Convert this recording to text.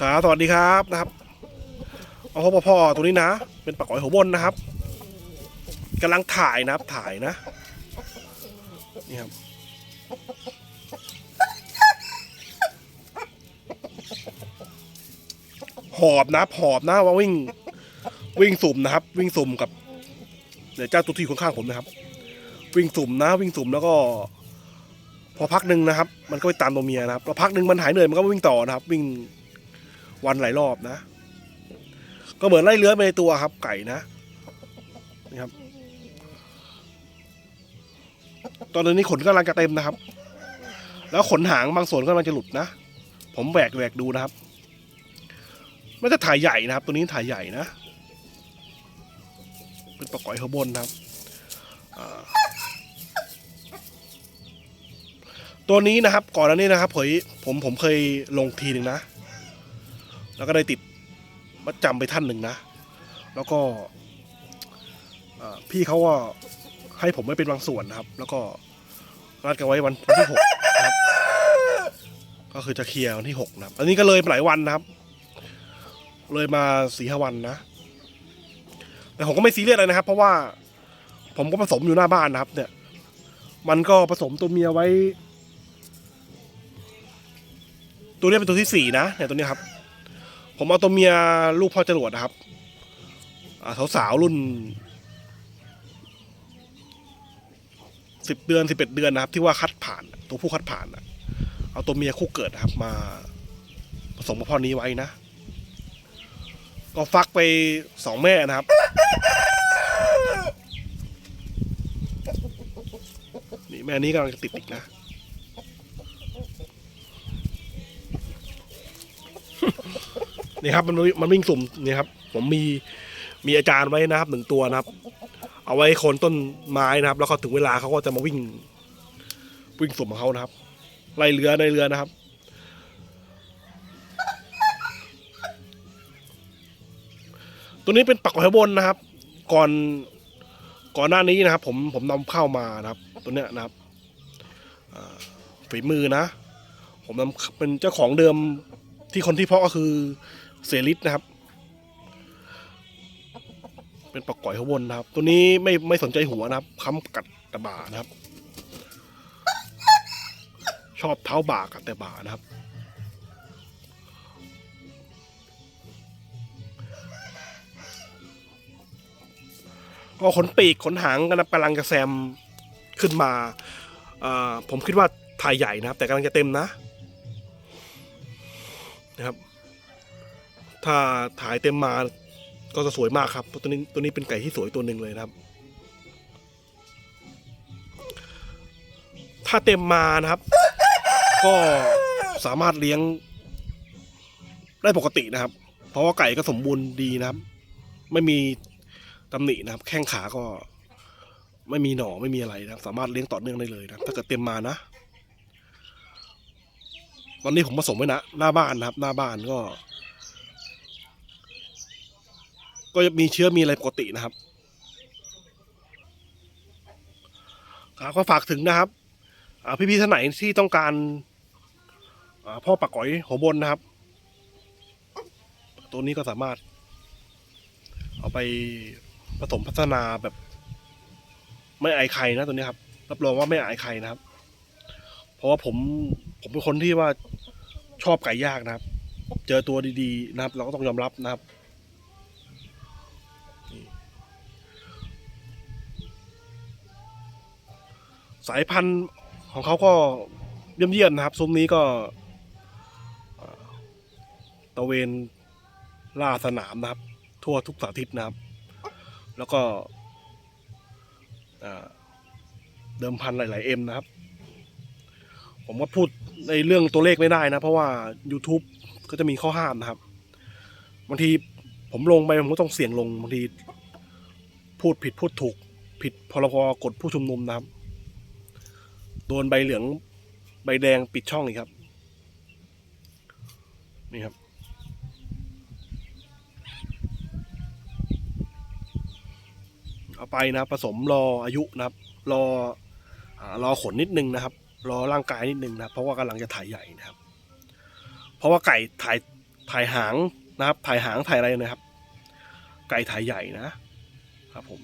ครับสวัสดีครับนะครับเอาพ่อพ่อตัวนี้นะ เป็นปลาก๋อยหัวบนนะครับกำลังถ่ายนะครับถ่ายนะนี่ครับหอบนะหอบนะว่าวิ่ง วิ่งสุ่มนะครับ วิ่งสุ่มกับเดี๋ยวเจ้าตัวที่ข้างๆผมนะครับ วิ่งสุ่มนะ วิ่งสุ่มแล้วก็ พอพักหนึ่งนะครับ มันก็ไปตามตัวเมียนะครับพอพักหนึ่งมันหายเหนื่อยมันก็วิ่งต่อนะครับ วิ่ง วันหลายรอบนะ ก็เหมือนไล่เลื้อยไปในตัวครับ ไก่นะนี่ครับ ตอนนี้ขนกำลังจะเต็มนะครับ แล้วขนหางบางส่วนก็กำลังจะหลุดนะ ผมแหวกแหวกดูนะครับมันจะถ่ายใหญ่นะครับ ตัวนี้ถ่ายใหญ่นะ เป็นปลาก๋อยขบนนะครับตัวนี้นะครับ ก่อนหน้านี้นะครับผมผมผมเคยลงทีหนึ่งนะ แล้วก็ได้ติดมัดจำไปท่านหนึ่งนะ แล้วก็พี่เขาก็ให้ผมไม่เป็นบางส่วนนะครับ แล้วก็นัดกันไว้วันที่หกนะครับ ก็คือจะเคลียร์วันที่หกนะครับ อันนี้ก็เลยหลายวันนะครับ เลยมาสี่ห้าวันนะ แต่ผมก็ไม่ซีเรียสเลยนะครับ เพราะว่าผมก็ผสมอยู่หน้าบ้านนะครับ เนี่ย มันก็ผสมตัวเมียไว้ ตัวนี้เป็นตัวที่สี่นะเนี่ยตัวนี้ครับ ผมเอาตัวเมียลูกพ่อจรวดนะครับอ่าสาวรุ่นสิบเดือนสิบเอ็ดเดือนนะครับ ที่ว่าคัดผ่านตัวผู้คัดผ่านน่ะเอาตัวเมียคู่เกิดนะครับ มาผสมกับพ่อนี้ไว้นะ ก็ฟักไปสองแม่นะครับนี่แม่นี้กำลังจะติดอีกนะ นี่ครับมันมันวิ่งสุ่มนี่ครับ ผมมีมีอาจารย์ไว้นะครับหนึ่งตัวนะครับ เอาไว้โคนต้นไม้นะครับ แล้วก็ถึงเวลาเขาก็จะมาวิ่ง วิ่งสุ่มของเขานะครับไล่เรือในเรือนะครับตัวนี้เป็นปักหอยบนนะครับ ก่อนก่อนหน้านี้นะครับ ผมผมนำเข้ามานะครับ ตัวเนี้ยนะครับฝีมือนะ ผมนำเป็นเจ้าของเดิมที่คนที่เพาะก็คือ เสริศนะครับ เป็นปลาก่อยขบวนนะครับ ตัวนี้ไม่ไม่สนใจหัวนะครับค้ำกัดแต่บ่านะครับ ชอบเท้าบ่ากัดแต่บ่านะครับ ก็ขนปีกขนหางกันกำลังจะแซมขึ้นมาอ่าผมคิดว่าถ่ายใหญ่นะครับ แต่กำลังจะเต็มนะนะครับ ถ้าถ่ายเต็มมาก็จะสวยมากครับเพราะตัวนี้ตัวนี้เป็นไก่ที่สวยตัวหนึ่งเลยนะครับ ถ้าเต็มมานะครับ ก็สามารถเลี้ยง ได้ปกตินะครับ เพราะว่าไก่ก็สมบูรณ์ดีนะครับ ไม่มีตำหนินะครับ แข้งขาก็ ไม่มีหน่อไม่มีอะไรนะครับ สามารถเลี้ยงต่อเนื่องได้เลยนะถ้าเกิดเต็มมานะตอนนี้ผมผสมไว้นะหน้าบ้านนะครับ หน้าบ้านก็ ก็จะมีเชื้อมีอะไรปกตินะครับครับก็ฝากถึงนะครับอ่าพี่ๆท่านไหนที่ต้องการอ่าพ่อปักก๋อยหัวบนนะครับ ตัวนี้ก็สามารถ เอาไปผสมพัฒนาแบบ ไม่อายใครนะตัวนี้ครับ รับรองว่าไม่อายใครนะครับ เพราะว่าผมผมเป็นคนที่ว่าชอบไก่ยากนะครับ เจอตัวดีๆนะครับ เราก็ต้องยอมรับนะครับ สายพันธุ์ของเขาก็เยี่ยมเยี่ยมนะครับ ซุ้มนี้ก็ตะเวนล่าสนามนะครับ ทั่วทุกสาธิตนะครับ แล้วก็เอ่อเดิมพันหลายๆเอ็มนะครับ ผมก็พูดในเรื่องตัวเลขไม่ได้นะ เพราะว่า YouTube ก็จะมีข้อห้ามนะครับบางทีผมลงไปผมก็ต้องเสี่ยงลงบางทีพูดผิดพูดถูก ผิดพรบกฎผู้ชุมนุมนะครับ โดนใบเหลืองใบแดงปิดช่องอีกครับ นี่ครับ เอาไปนะผสมรออายุนะครับ รอรอขนนิดนึงนะครับ รอร่างกายนิดนึงนะเพราะว่ากำลังจะถ่ายใหญ่นะครับ เพราะว่าไก่ถ่ายถ่ายหางนะครับ ถ่ายหางถ่ายอะไรนะครับ ไก่ถ่ายใหญ่นะครับผม